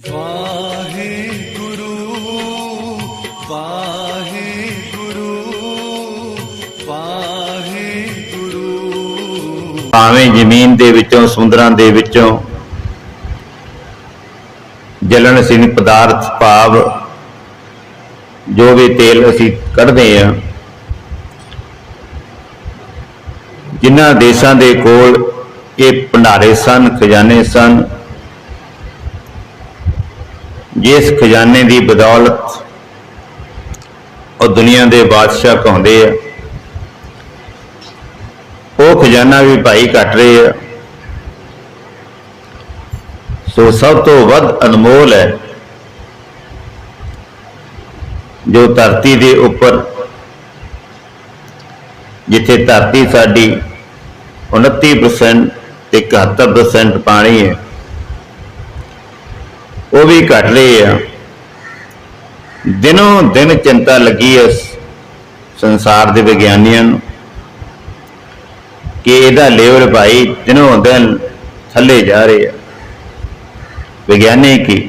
ਵਾਹਿਗੁਰੂ ਭਾਵੇਂ ਜ਼ਮੀਨ ਦੇ ਵਿੱਚੋਂ, ਸਮੁੰਦਰਾਂ ਦੇ ਵਿੱਚੋਂ ਜਲਣਸ਼ੀਲ ਪਦਾਰਥ ਭਾਵ ਜੋ ਵੀ ਤੇਲ ਅਸੀਂ ਕੱਢਦੇ ਆ ਜਿਨ੍ਹਾਂ ਦੇਸ਼ਾਂ ਦੇ ਕੋਲ ਇਹ ਭੰਡਾਰੇ ਸਨ, ਖਜ਼ਾਨੇ ਸਨ ਜਿਸ ਖਜ਼ਾਨੇ ਦੀ ਬਦੌਲਤ ਉਹ ਦੁਨੀਆ ਦੇ ਬਾਦਸ਼ਾਹ ਕਹਾਉਂਦੇ ਆ, ਉਹ ਖਜ਼ਾਨਾ ਵੀ ਭਾਈ ਘਟ ਰਹੇ ਆ। ਸੋ ਸਭ ਤੋਂ ਵੱਧ ਅਨਮੋਲ ਹੈ, ਜੋ ਧਰਤੀ ਦੇ ਉੱਪਰ, ਜਿੱਥੇ ਧਰਤੀ ਸਾਡੀ 29% ਤੇ 71% ਪਾਣੀ ਹੈ। ਉਹ ਵੀ ਘਟ ਰਹੇ ਆ। ਦਿਨੋਂ ਦਿਨ ਚਿੰਤਾ ਲੱਗੀ ਹੈ ਸੰਸਾਰ ਦੇ ਵਿਗਿਆਨੀਆਂ ਨੂੰ ਕਿ ਇਹਦਾ ਲੈਵਲ ਭਾਈ ਦਿਨੋਂ ਦਿਨ ਥੱਲੇ ਜਾ ਰਹੇ। ਆ ਵਿਗਿਆਨੀ ਕੀ?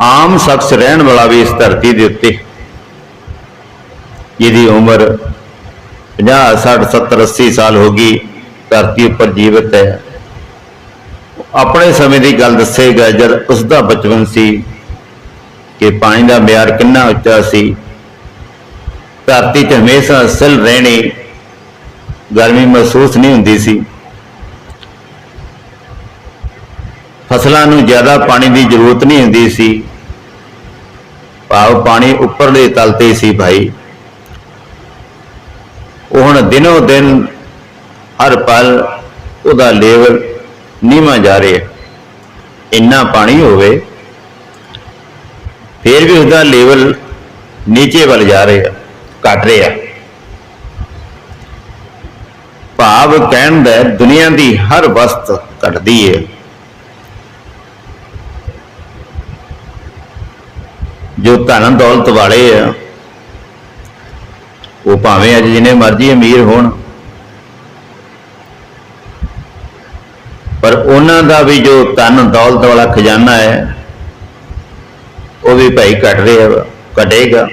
ਆਮ ਸ਼ਖਸ ਰਹਿਣ ਵਾਲਾ ਵੀ ਇਸ ਧਰਤੀ ਦੇ ਉੱਤੇ, ਜਿਹਦੀ ਉਮਰ 50 60 70 80 ਸਾਲ ਹੋ ਗਈ, ਧਰਤੀ ਉੱਪਰ ਜੀਵਤ ਹੈ। ਆਪਣੇ ਸਮੇਂ ਦੀ ਗੱਲ ਦੱਸੇਗਾ ਜਦ ਉਸ ਦਾ ਬਚਪਨ ਸੀ ਕਿ ਪਾਣੀ ਦਾ ਮਿਆਰ ਕਿੰਨਾ ਉੱਚਾ ਸੀ। ਧਰਤੀ 'ਤੇ ਹਮੇਸ਼ਾ ਸਿਲ ਰਹਿਣੀ ਗਰਮੀ ਮਹਿਸੂਸ ਨਹੀਂ ਹੁੰਦੀ ਸੀ। ਫਸਲਾਂ ਨੂੰ ਜ਼ਿਆਦਾ ਪਾਣੀ ਦੀ ਜ਼ਰੂਰਤ ਨਹੀਂ ਹੁੰਦੀ ਸੀ। ਭਾਵ ਪਾਣੀ ਉੱਪਰਲੇ ਤਲ ਤੇ ਸੀ ਭਾਈ। ਉਹ ਹੁਣ ਦਿਨੋ ਦਿਨ ਹਰ ਪਲ ਉਹਦਾ ਲੈਵਲ ਨੀਵਾਂ ਜਾ ਰਿਹਾ ਇੰਨਾ ਪਾਣੀ ਹੋਵੇ ਫਿਰ ਵੀ ਉਹਦਾ ਲੈਵਲ ਨੀਚੇ ਵੱਲ ਜਾ ਰਿਹਾ ਘਟ ਰਿਹਾ ਭਾਵ ਕਹਿਣ ਦਾ ਹੈ, ਦੁਨੀਆ ਦੀ ਹਰ ਵਸਤ ਘਟਦੀ ਹੈ ਜੋ ਧਨ ਦੌਲਤ ਵਾਲੇ ਆ ਉਹ ਭਾਵੇਂ ਅੱਜ ਜਿੰਨੇ ਮਰਜ਼ੀ ਅਮੀਰ ਹੋਣ ਪਰ ਉਹਨਾਂ ਦਾ ਵੀ ਜੋ ਧਨ ਦੌਲਤ ਵਾਲਾ ਖਜ਼ਾਨਾ ਹੈ ਉਹ ਵੀ ਭਾਈ ਘਟ ਰਿਹਾ ਵਾ, ਘਟੇਗਾ।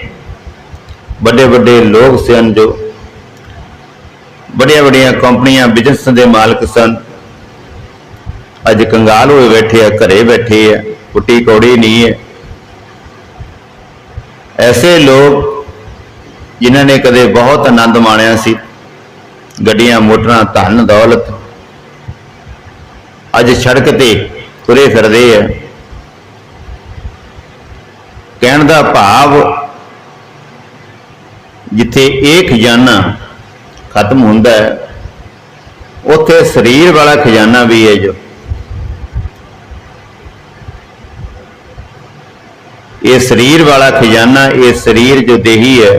ਵੱਡੇ ਵੱਡੇ ਲੋਕ ਸਨ ਜੋ ਵੱਡੀਆਂ ਵੱਡੀਆਂ ਕੰਪਨੀਆਂ ਬਿਜ਼ਨਸ ਦੇ ਮਾਲਕ ਸਨ। ਅੱਜ ਕੰਗਾਲ ਹੋਏ ਬੈਠੇ ਆ ਘਰੇ ਬੈਠੇ ਆ ਕੁੱਟੀ ਕੌੜੀ ਨਹੀਂ ਹੈ। ਐਸੇ ਲੋਕ ਜਿਨ੍ਹਾਂ ਨੇ ਕਦੇ ਬਹੁਤ ਆਨੰਦ ਮਾਣਿਆ ਸੀ ਗੱਡੀਆਂ ਮੋਟਰਾਂ ਧਨ ਦੌਲਤ ਅੱਜ ਸੜਕ ਤੇ ਤੁਰੇ ਫਿਰਦੇ ਆ। ਕਹਿਣ ਦਾ ਭਾਵ ਜਿੱਥੇ ਇਹ ਖਜ਼ਾਨਾ ਖਤਮ ਹੁੰਦਾ ਹੈ, ਉੱਥੇ ਸਰੀਰ ਵਾਲਾ ਖਜ਼ਾਨਾ ਵੀ ਹੈ ਜੋ। ਇਹ ਸਰੀਰ ਵਾਲਾ ਖਜ਼ਾਨਾ, ਇਹ ਸਰੀਰ ਜੋ ਦੇਹੀ ਹੈ,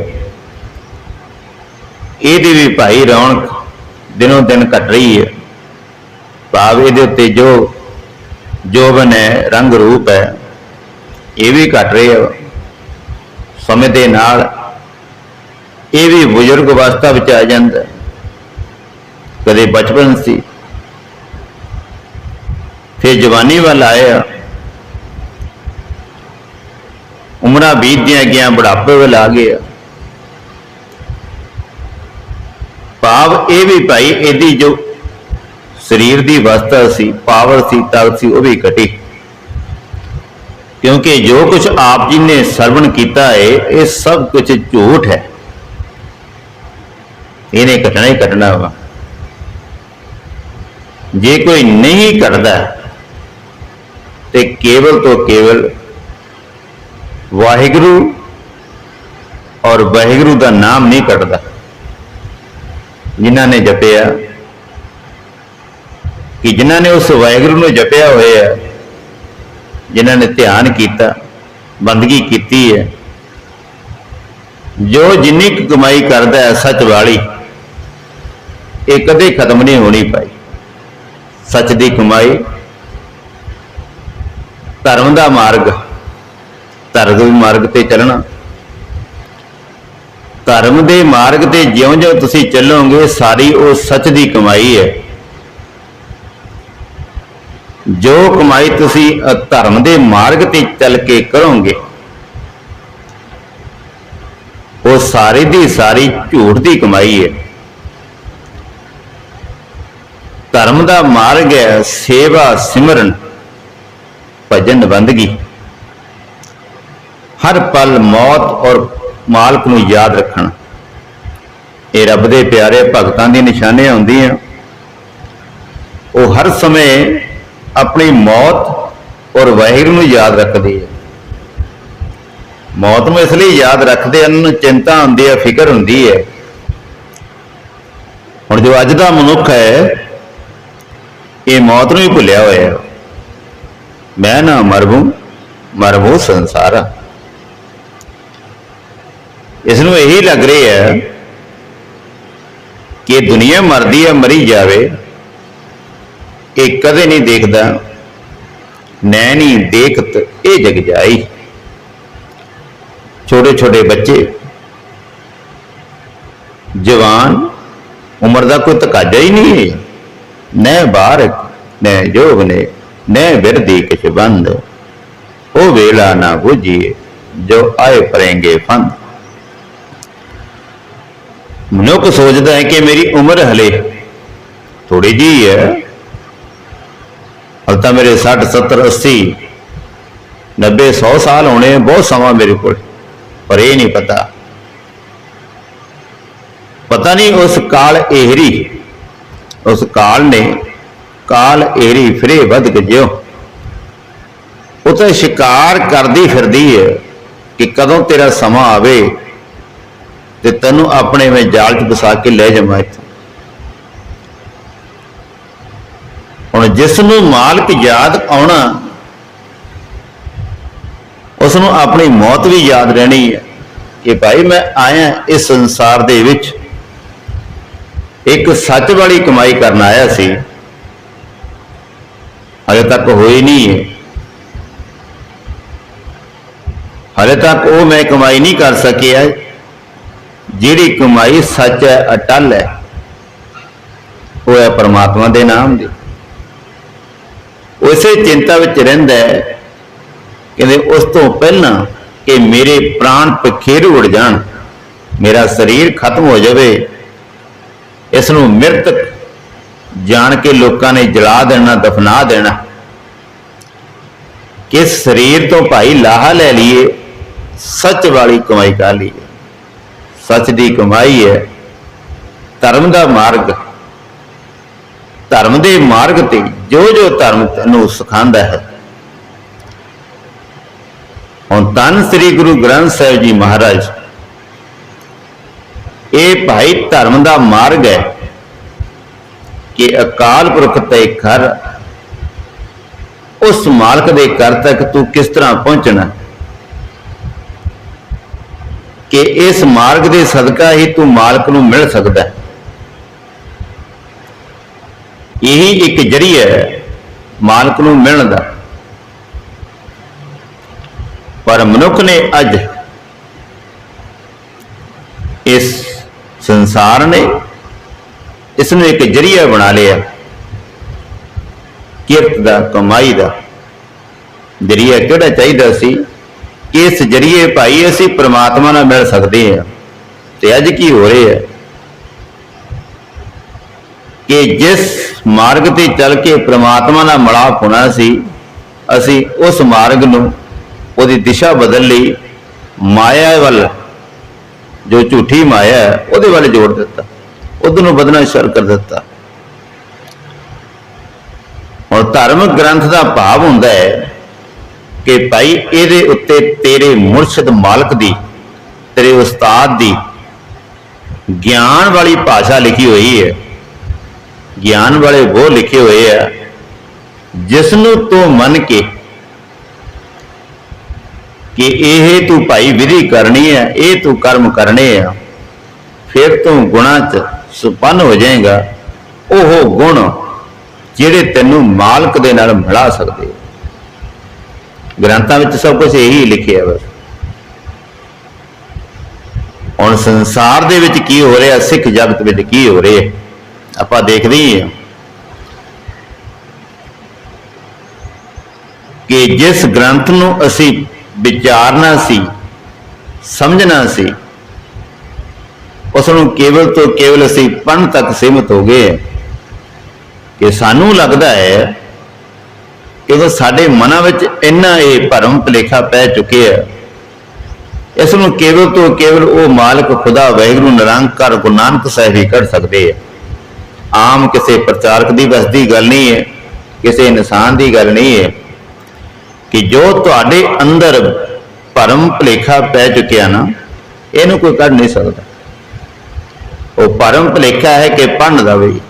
ਇਹਦੀ ਵੀ ਭਾਈ ਰੌਣਕ ਦਿਨੋਂ ਦਿਨ ਘਟ ਰਹੀ ਹੈ। ਭਾਵ ਇਹਦੇ ਉੱਤੇ ਜੋ ਜੋਬਨ ਹੈ ਰੰਗ ਰੂਪ ਹੈ, ਇਹ ਵੀ ਘਟ ਰਿਹਾ ਹੈ ਸਮੇਂ ਦੇ ਨਾਲ ਇਹ ਵੀ ਬਜ਼ੁਰਗ ਅਵਸਥਾ ਵਿੱਚ ਆ ਜਾਂਦਾ ਕਦੇ ਬਚਪਨ ਸੀ, ਫਿਰ ਜਵਾਨੀ ਵੱਲ ਆਇਆ ਉਮਰਾਂ ਬੀਤਦੀਆਂ ਗਿਆ ਬੁਢਾਪੇ ਵੱਲ ਆ ਗਿਆ ਭਾਵ ਇਹ ਵੀ ਭਾਈ, ਇਹਦੀ ਜੋ ਸਰੀਰ ਦੀ ਅਵਸਥਾ ਸੀ, ਪਾਵਰ ਸੀ ਤਾਕਤ ਸੀ, ਉਹ ਵੀ ਘਟੀ। ਕਿਉਂਕਿ ਜੋ ਕੁਝ ਆਪ ਜੀ ਨੇ ਸਰਵਣ ਕੀਤਾ ਹੈ ਇਹ ਸਭ ਕੁਝ ਝੂਠ ਹੈ। ਇਹਨੇ ਘਟਣਾ ਹੀ ਘਟਣਾ ਵਾ। ਜੇ ਕੋਈ ਨਹੀਂ ਕਰਦਾ ਤੇ ਕੇਵਲ ਤੋਂ ਕੇਵਲ ਵਾਹਿਗੁਰੂ ਔਰ ਵਾਹਿਗੁਰੂ ਦਾ ਨਾਮ ਨਹੀਂ ਕੱਟਦਾ ਜਿਨ੍ਹਾਂ ਨੇ ਜਪਿਆ ਕਿ ਜਿਨ੍ਹਾਂ ਨੇ ਉਸ ਵਾਹਿਗੁਰੂ ਨੂੰ ਜਪਿਆ ਹੋਇਆ ਜਿਨ੍ਹਾਂ ਨੇ ਧਿਆਨ ਕੀਤਾ, ਬੰਦਗੀ ਕੀਤੀ ਹੈ, ਜੋ ਜਿੰਨੀ ਕੁ ਕਮਾਈ ਕਰਦਾ ਹੈ ਸੱਚ ਵਾਲੀ, ਇਹ ਕਦੇ ਖਤਮ ਨਹੀਂ ਹੋਣੀ ਪਾਈ ਸੱਚ ਦੀ ਕਮਾਈ ਧਰਮ ਦਾ ਮਾਰਗ, ਧਰਮ ਦੇ ਮਾਰਗ ਤੇ ਚੱਲਣਾ। ਧਰਮ ਦੇ ਮਾਰਗ ਤੇ ਜਿਉਂ-ਜਿਉਂ ਤੁਸੀਂ ਚੱਲੋਗੇ, ਸਾਰੀ ਉਹ ਸੱਚ ਦੀ ਕਮਾਈ ਹੈ। ਜੋ ਕਮਾਈ ਤੁਸੀਂ ਧਰਮ ਦੇ ਮਾਰਗ ਤੇ ਚੱਲ ਕੇ ਕਰੋਗੇ, ਉਹ ਸਾਰੀ ਦੀ ਸਾਰੀ ਝੂਠ ਦੀ ਕਮਾਈ ਹੈ। ਧਰਮ ਦਾ ਮਾਰਗ ਹੈ ਸੇਵਾ, ਸਿਮਰਨ, ਭਜਨ ਬੰਦਗੀ ਹਰ ਪਲ ਮੌਤ ਔਰ ਮਾਲਕ ਨੂੰ ਯਾਦ ਰੱਖਣਾ। ਇਹ ਰੱਬ ਦੇ ਪਿਆਰੇ ਭਗਤਾਂ ਦੀ ਨਿਸ਼ਾਨੀਆਂ ਹੁੰਦੀਆਂ। ਉਹ ਹਰ ਸਮੇਂ ਆਪਣੀ ਮੌਤ ਔਰ ਵਾਹਿਗੁਰੂ ਨੂੰ ਯਾਦ ਰੱਖਦੇ ਆ। ਮੌਤ ਨੂੰ ਇਸ ਲਈ ਯਾਦ ਰੱਖਦੇ ਹਨ ਨੂੰ ਚਿੰਤਾ ਹੁੰਦੀ ਹੈ, ਫਿਕਰ ਹੁੰਦੀ ਹੈ। ਹੁਣ ਜੋ ਅੱਜ ਦਾ ਮਨੁੱਖ ਹੈ, ਇਹ ਮੌਤ ਨੂੰ ਹੀ ਭੁੱਲਿਆ ਹੋਇਆ ਹੈ। ਮੈਂ ਨਾ ਮਰਬੂ ਮਰਬੂ ਸੰਸਾਰਾ। ਇਸ ਨੂੰ ਇਹੀ ਲੱਗ ਰਿਹਾ ਹੈ ਕਿ ਦੁਨੀਆ ਮਰਦੀ ਹੈ, ਮਰੀ ਜਾਵੇ। ਇਹ ਕਦੇ ਨਹੀਂ ਦੇਖਦਾ। ਨੈਣੀ ਦੇਖਤ ਇਹ ਜਗ ਜਾਈ। ਛੋਟੇ ਛੋਟੇ ਬੱਚੇ, ਜਵਾਨ, ਉਮਰ ਦਾ ਕੋਈ ਤਕਾਜਾ ਹੀ ਨਹੀਂ ਹੈ। ਨੈ ਬਾਰਕ, ਨੈ ਜੋਗ ਨੇ, ਨੈ ਬਿਰਦੀ ਕਿਛ ਬੰਦ। ਉਹ ਵੇਲਾ ਨਾ ਬੁਝੀਏ ਜੋ ਆਏ ਪਰੇਂਗੇ ਫੰਦ। ਮਨੁੱਖ ਸੋਚਦਾ ਹੈ ਕਿ ਮੇਰੀ ਉਮਰ ਹਲੇ ਥੋੜੀ ਜੀ ਹੈ। ਹਲ ਤਾਂ ਮੇਰੇ 60 70 80 90 100 ਸਾਲ ਹੋਣੇ ਬਹੁਤ ਸਮਾਂ ਮੇਰੇ ਕੋਲ ਪਰ ਇਹ ਨਹੀਂ ਪਤਾ ਪਤਾ ਨਹੀਂ ਉਸ ਕਾਲ ਇਹਰੀ ਉਸ ਕਾਲ ਨੇ ਕਾਲ ਏਰੀ ਫਿਰੇ ਵੱਧ ਕੇ ਜਿਉ ਉਹ ਤਾਂ ਸ਼ਿਕਾਰ ਕਰਦੀ ਫਿਰਦੀ ਹੈ ਕਿ ਕਦੋਂ ਤੇਰਾ ਸਮਾਂ ਆਵੇ ਤੇ ਤੈਨੂੰ ਆਪਣੇ ਵਿੱਚ ਜਾਲ 'ਚ ਫਸਾ ਕੇ ਲੈ ਜਾਵਾਂ ਇੱਥੋਂ ਜਿਸ ਨੂੰ ਮਾਲਕ ਯਾਦ ਆਉਣਾ ਉਸ ਨੂੰ ਆਪਣੀ ਮੌਤ ਵੀ ਯਾਦ ਰਹਿਣੀ ਹੈ ਕਿ ਭਾਈ ਮੈਂ ਆਇਆ ਇਸ ਸੰਸਾਰ ਦੇ ਵਿੱਚ। ਇੱਕ ਸੱਚ ਵਾਲੀ ਕਮਾਈ ਕਰਨ ਆਇਆ ਸੀ। ਹਲੇ ਤੱਕ ਹੋਈ ਨਹੀਂ ਹੈ। ਹਲੇ ਤੱਕ ਉਹ ਮੈਂ ਕਮਾਈ ਨਹੀਂ ਕਰ ਸਕਿਆ, ਜਿਹੜੀ ਕਮਾਈ ਸੱਚ ਹੈ, ਅਟਲ ਹੈ, ਉਹ ਹੈ ਪਰਮਾਤਮਾ ਦੇ ਨਾਮ ਦੀ। ਉਸੇ ਚਿੰਤਾ ਵਿੱਚ ਰਹਿੰਦਾ ਹੈ। ਕਹਿੰਦੇ, ਉਸ ਤੋਂ ਪਹਿਲਾਂ ਕਿ ਮੇਰੇ ਪ੍ਰਾਣ ਪਖੇਰੂ ਉੜ ਜਾਣ, ਮੇਰਾ ਸਰੀਰ ਖਤਮ ਹੋ ਜਾਵੇ, ਇਸ ਨੂੰ ਮ੍ਰਿਤਕ ਜਾਣ ਕੇ ਲੋਕਾਂ ਨੇ ਜਲਾ ਦੇਣਾ, ਦਫਨਾ ਦੇਣਾ। ਕਿ ਸਰੀਰ ਤੋਂ ਭਾਈ ਲਾਹਾ ਲੈ ਲਈਏ, ਸੱਚ ਵਾਲੀ ਕਮਾਈ ਕਰ ਲਈਏ। ਸੱਚ ਦੀ ਕਮਾਈ ਹੈ, ਧਰਮ ਦਾ ਮਾਰਗ। ਧਰਮ ਦੇ ਮਾਰਗ ਤੇ ਜੋ ਜੋ ਧਰਮ ਨੂੰ ਸਿਖਾਉਂਦਾ ਹੈ। ਹੁਣ ਤਨ ਸ੍ਰੀ ਗੁਰੂ ਗ੍ਰੰਥ ਸਾਹਿਬ ਜੀ ਮਹਾਰਾਜ, ਇਹ ਭਾਈ ਧਰਮ ਦਾ ਮਾਰਗ ਹੈ ਕਿ ਅਕਾਲ ਪੁਰਖ ਤੇ ਘਰ ਉਸ ਮਾਲਕ ਦੇ ਘਰ ਤੱਕ ਤੂੰ ਕਿਸ ਤਰ੍ਹਾਂ ਪਹੁੰਚਣਾ? ਕਿ ਇਸ ਮਾਰਗ ਦੇ ਸਦਕਾ ਹੀ ਤੂੰ ਮਾਲਕ ਨੂੰ ਮਿਲ ਸਕਦਾ ਹੈ। ਇਹੀ ਇੱਕ ਜਰੀਆ ਹੈ ਮਾਲਕ ਨੂੰ ਮਿਲਣ ਦਾ। ਪਰ ਮਨੁੱਖ ਨੇ ਅੱਜ ਇਸ ਸੰਸਾਰ ਨੇ ਇਸ ਨੂੰ ਇੱਕ ਜਰੀਆ ਬਣਾ ਲਿਆ, ਕਿਰਤ ਦਾ, ਕਮਾਈ ਦਾ। ਜਰੀਆ ਕਿਹੜਾ ਚਾਹੀਦਾ ਸੀ? ਇਸ ਜਰੀਏ ਭਾਈ ਅਸੀਂ ਪ੍ਰਮਾਤਮਾ ਨਾਲ ਮਿਲ ਸਕਦੇ ਹਾਂ। ਤੇ ਅੱਜ ਕੀ ਹੋ ਰਿਹਾ ਹੈ? ਕਿ ਜਿਸ ਮਾਰਗ ਤੇ ਚੱਲ ਕੇ ਪ੍ਰਮਾਤਮਾ ਨਾਲ ਮਿਲਾਪ ਹੋਣਾ ਸੀ, ਅਸੀਂ ਉਸ ਮਾਰਗ ਨੂੰ ਉਹਦੀ ਦਿਸ਼ਾ ਬਦਲ ਲਈ, ਮਾਇਆ ਵੱਲ, ਜੋ ਝੂਠੀ ਮਾਇਆ ਹੈ, ਉਹਦੇ ਵੱਲ ਜੋੜ ਦਿੱਤਾ। ਉਧਰ ਨੂੰ ਬਦਲਣਾ ਸ਼ੁਰੂ ਕਰ ਦਿੱਤਾ। ਹੁਣ ਧਰਮ ਗ੍ਰੰਥ ਦਾ ਭਾਵ ਹੁੰਦਾ ਹੈ ਕਿ ਭਾਈ ਇਹਦੇ ਉੱਤੇ ਤੇਰੇ ਮੁਰਸ਼ਿਦ ਮਾਲਕ ਦੀ, ਤੇਰੇ ਉਸਤਾਦ ਦੀ ਗਿਆਨ ਵਾਲੀ ਭਾਸ਼ਾ ਲਿਖੀ ਹੋਈ ਹੈ। ਗਿਆਨ ਵਾਲੇ ਉਹ ਲਿਖੇ ਹੋਏ ਆ ਜਿਸ ਨੂੰ ਤੂੰ ਮੰਨ ਕੇ ਕਿ ਇਹ ਤੂੰ ਭਾਈ ਵਿਧੀ ਕਰਨੀ ਹੈ ਇਹ ਤੂੰ ਕਰਮ ਕਰਨੇ ਆ, ਫਿਰ ਤੂੰ ਗੁਣਾ ਚ ਸੁਪੰਨ ਹੋ ਜਾਏਗਾ, ਉਹ ਗੁਣ ਜਿਹੜੇ ਤੈਨੂੰ ਮਾਲਕ ਦੇ ਨਾਲ ਮਿਲਾ ਸਕਦੇ ਗ੍ਰੰਥਾਂ ਵਿੱਚ ਸਭ ਕੁਝ ਇਹੀ ਲਿਖਿਆ ਬਸ ਹੁਣ ਸੰਸਾਰ ਦੇ ਵਿੱਚ ਕੀ ਹੋ ਰਿਹਾ, ਸਿੱਖ ਜਗਤ ਵਿੱਚ ਕੀ ਹੋ ਰਿਹਾ? ਆਪਾਂ ਦੇਖਦੇ ਹੀ ਹਾਂ ਕਿ ਜਿਸ ਗ੍ਰੰਥ ਨੂੰ ਅਸੀਂ ਵਿਚਾਰਨਾ ਸੀ, ਸਮਝਣਾ ਸੀ ਉਸ ਨੂੰ ਕੇਵਲ ਤੋਂ ਕੇਵਲ ਅਸੀਂ ਪੜ੍ਹਨ ਤੱਕ ਸੀਮਿਤ ਹੋ ਗਏ ਕਿ ਸਾਨੂੰ ਲੱਗਦਾ ਹੈ ਕਿ ਉਹ ਸਾਡੇ ਮਨਾਂ ਵਿੱਚ ਇੰਨਾ ਇਹ ਭਰਮ ਭਲੇਖਾ ਪੈ ਚੁੱਕਿਆ ਹੈ ਇਸ ਨੂੰ ਕੇਵਲ ਤੋਂ ਕੇਵਲ ਉਹ ਮਾਲਕ ਖੁਦਾ ਵਾਹਿਗੁਰੂ ਨਿਰੰਕਾਰ ਗੁਰੂ ਨਾਨਕ ਸਾਹਿਬ ਹੀ ਕਰ ਸਕਦੇ ਹੈ ਆਮ ਕਿਸੇ ਪ੍ਰਚਾਰਕ ਦੀ ਬਸ ਗੱਲ ਨਹੀਂ ਹੈ, ਕਿਸੇ ਇਨਸਾਨ ਦੀ ਗੱਲ ਨਹੀਂ ਹੈ ਕਿ ਜੋ ਤੁਹਾਡੇ ਅੰਦਰ ਭਰਮ ਭਲੇਖਾ ਪੈ ਚੁੱਕਿਆ ਨਾ, ਇਹਨੂੰ ਕੋਈ ਕੱਢ ਨਹੀਂ ਸਕਦਾ। ਉਹ ਭਰਮ ਭਲੇਖਾ ਹੈ ਕਿ ਪੜਨ ਦਾ ਵੀ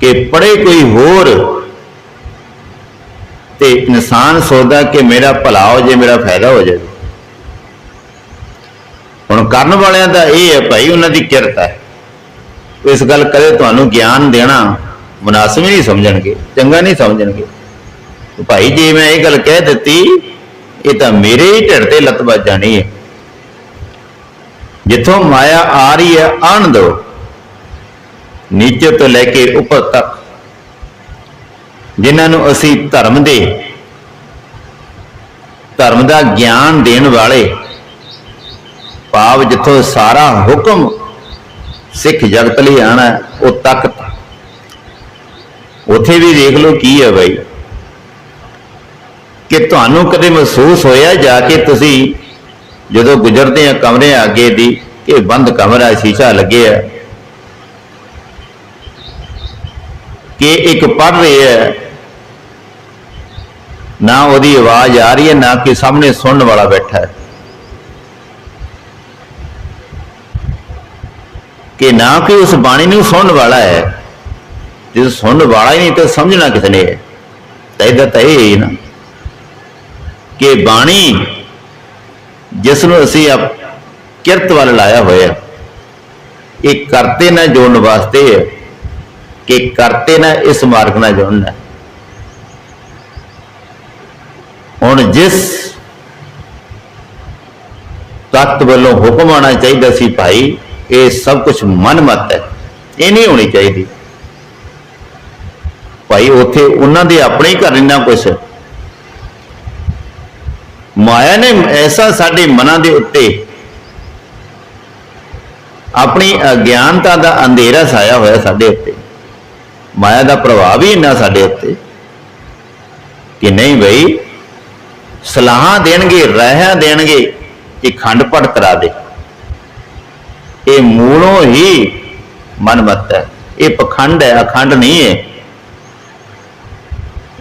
ਕਿ ਪੜੇ ਕੋਈ ਹੋਰ ਤੇ ਇਨਸਾਨ ਸੋਚਦਾ ਕਿ ਮੇਰਾ ਭਲਾ ਹੋ ਜੇ ਮੇਰਾ ਫਾਇਦਾ ਹੋ ਜਾਵੇ ਹੁਣ ਕਰਨ ਵਾਲਿਆਂ ਦਾ ਇਹ ਹੈ ਭਾਈ, ਉਹਨਾਂ ਦੀ ਕਿਰਤ ਹੈ। ਇਸ ਗੱਲ ਕਦੇ ਤੁਹਾਨੂੰ ਗਿਆਨ ਦੇਣਾ ਮੁਨਾਸਿਬ ਨਹੀਂ ਸਮਝਣਗੇ, ਚੰਗਾ ਨਹੀਂ ਸਮਝਣਗੇ। ਭਾਈ, ਜੇ ਮੈਂ ਇਹ ਗੱਲ ਕਹਿ ਦਿੱਤੀ, ਇਹ ਤਾਂ ਮੇਰੇ ਹੀ ਢਿੱਡ ਤੇ ਲੱਤ ਵੱਜ ਜਾਣੀ ਹੈ ਜਿੱਥੋਂ ਮਾਇਆ ਆ ਰਹੀ ਹੈ ਆਣ ਦੋ ਨੀਚੇ ਤੋਂ ਲੈ ਕੇ ਉੱਪਰ ਤੱਕ। ਜਿਨ੍ਹਾਂ ਨੂੰ ਅਸੀਂ ਧਰਮ ਦੇ, ਧਰਮ ਦਾ ਗਿਆਨ ਦੇਣ ਵਾਲੇ, ਭਾਵ ਜਿੱਥੋਂ ਸਾਰਾ ਹੁਕਮ ਸਿੱਖ ਜਗਤ ਲਈ ਆਣਾ ਉਹ ਤਖਤ ਉਥੇ ਵੀ ਦੇਖ ਲਓ ਕੀ ਹੈ ਬਾਈ। ਕਿ ਤੁਹਾਨੂੰ ਕਦੇ ਮਹਿਸੂਸ ਹੋਇਆ ਜਾ ਕੇ ਤੁਸੀਂ ਜਦੋਂ ਗੁਜ਼ਰਦੇ ਆ ਕਮਰੇ ਅੱਗੇ ਦੀ ਕਿ ਬੰਦ ਕਮਰਾ ਸ਼ੀਸ਼ਾ ਲੱਗਿਆ ਕਿ ਇੱਕ ਪੜ ਰਿਹਾ ਹੈ ਨਾ ਉਹਦੀ ਆਵਾਜ਼ ਆ ਰਹੀ ਹੈ, ਨਾ ਕਿ ਸਾਹਮਣੇ ਸੁਣਨ ਵਾਲਾ ਬੈਠਾ ਹੈ। ਕਿ ਨਾ ਕੋਈ ਉਸ ਬਾਣੀ ਨੂੰ ਸੁਣਨ ਵਾਲਾ ਹੈ। ਜੇ ਸੁਣਨ ਵਾਲਾ ਹੀ ਨਹੀਂ, ਤਾਂ ਸਮਝਣਾ ਕਿਸ ਨੇ ਹੈ? ਤਾਂ ਇਹਦਾ ਤਾਂ ਇਹ ਹੀ ਨਾ ਕਿ ਬਾਣੀ ਜਿਸ ਨੂੰ ਅਸੀਂ ਆਪ ਕਿਰਤ ਵੱਲ ਲਾਇਆ ਹੋਇਆ ਇਹ ਕਰਤੇ ਨਾਲ ਜੋੜਨ ਵਾਸਤੇ ਹੈ ਕਿ ਕਰਤੇ ਨਾਲ ਇਸ ਮਾਰਗ ਨਾਲ ਜੁੜਨਾ ਹੁਣ ਜਿਸ ਤਖਤ ਵੱਲੋਂ ਹੁਕਮ ਆਉਣਾ ਚਾਹੀਦਾ ਸੀ ਭਾਈ ਇਹ ਸਭ ਕੁਝ ਮਨਮਤ ਹੈ। ਇਹ ਨਹੀਂ ਹੋਣੀ ਚਾਹੀਦੀ। ਭਾਈ, ਉੱਥੇ ਉਹਨਾਂ ਦੇ ਆਪਣੇ ਹੀ ਘਰ ਇੰਨਾ ਕੁਛ ਮਾਇਆ ਨੇ ਐਸਾ ਸਾਡੇ ਮਨਾਂ ਦੇ ਉੱਤੇ ਆਪਣੀ ਅਗਿਆਨਤਾ ਦਾ ਅੰਧੇਰਾ ਸਾਇਆ ਹੋਇਆ ਸਾਡੇ ਉੱਤੇ। ਮਾਇਆ ਦਾ ਪ੍ਰਭਾਵ ਹੀ ਇੰਨਾ ਸਾਡੇ ਉੱਤੇ ਕਿ ਨਹੀਂ ਬਈ, ਸਲਾਹਾਂ ਦੇਣਗੇ, ਰਹਿਆਂ ਦੇਣਗੇ ਕਿ ਖੰਡ ਪੜ ਕਰਾ ਦੇ। ਇਹ ਮੂਲੋਂ ਹੀ ਮਨਮਤ ਹੈ। ਇਹ ਪਖੰਡ ਹੈ, ਅਖੰਡ ਨਹੀਂ ਹੈ।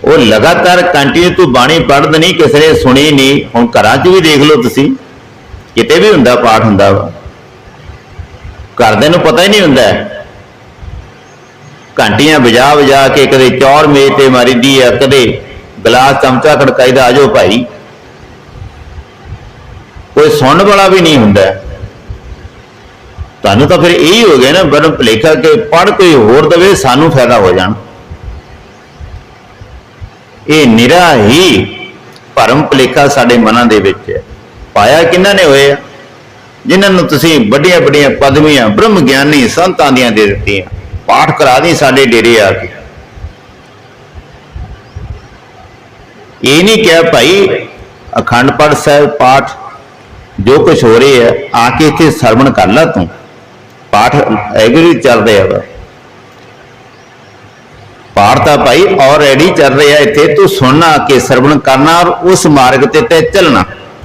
ਉਹ ਲਗਾਤਾਰ ਕੰਟੀਨਿਊ ਤੂੰ ਬਾਣੀ ਪੜ੍ਹਦ ਨਹੀਂ, ਕਿਸੇ ਨੇ ਸੁਣੀ ਨਹੀਂ। ਹੁਣ ਘਰਾਂ 'ਚ ਵੀ ਦੇਖ ਲਓ ਤੁਸੀਂ, ਕਿਤੇ ਵੀ ਹੁੰਦਾ ਪਾਠ ਹੁੰਦਾ ਵਾ। ਘਰਦਿਆਂ ਨੂੰ ਪਤਾ ਹੀ ਨਹੀਂ ਹੁੰਦਾ। ਘੰਟੀਆਂ ਵਜਾ ਵਜਾ ਕੇ ਕਦੇ ਚੌਰ ਮੇਜ਼ ਤੇ ਮਾਰੀਦੀ ਆ, ਕਦੇ ਗਲਾਸ ਚਮਚਾ ਖੜਕਾਈਦਾ ਆਜੋ ਭਾਈ। ਕੋਈ ਸੁਣਨ ਵਾਲਾ ਵੀ ਨਹੀਂ ਹੁੰਦਾ। ਤੁਹਾਨੂੰ ਤਾਂ ਫਿਰ ਇਹੀ ਹੋ ਗਿਆ ਨਾ ਬਰਮ ਭਲੇਖਾ ਕਿ ਪੜ ਕੋਈ ਹੋਰ ਦਵੇ, ਸਾਨੂੰ ਫਾਇਦਾ ਹੋ ਜਾਣ। ਇਹ ਨਿਰਾ ਹੀ ਭਰਮ ਭਲੇਖਾ ਸਾਡੇ ਮਨਾਂ ਦੇ ਵਿੱਚ ਹੈ। ਪਾਇਆ ਕਿਹਨਾਂ ਨੇ ਹੋਏ ਆ? ਜਿਨ੍ਹਾਂ ਨੂੰ ਤੁਸੀਂ ਵੱਡੀਆਂ ਵੱਡੀਆਂ ਪਦਵੀਆਂ, ਬ੍ਰਹਮ ਗਿਆਨੀ ਸੰਤਾਂ ਦੀਆਂ ਦੇ ਦਿੱਤੀਆਂ। ਪਾਠ ਕਰਾ ਦੀ ਸਾਡੇ ਡੇਰੇ ਆ ਕੇ। ਇਹ ਨਹੀਂ ਕਿਹਾ ਭਾਈ, ਅਖੰਡ ਪਾਠ ਸਾਹਿਬ ਪਾਠ, ਜੋ ਕੁਝ ਹੋ ਰਿਹਾ ਹੈ ਆ ਕੇ ਇੱਥੇ ਸਰਵਣ ਕਰ ਲੈ ਤੂੰ। ਪਾਠ ਐਗਰੀ ਚੱਲ ਰਿਹਾ ਵਾ ਪਾਠ ਤਾਂ ਭਾਈ ਆਲਰੇਡੀ ਚੱਲ ਰਿਹਾ ਇੱਥੇ, ਤੂੰ ਸੁਣਨਾ ਕਿ ਸਰਵਣ ਕਰਨਾ ਔਰ ਉਸ ਮਾਰਗ ਤੇ ਤੇ ਚੱਲਣਾ।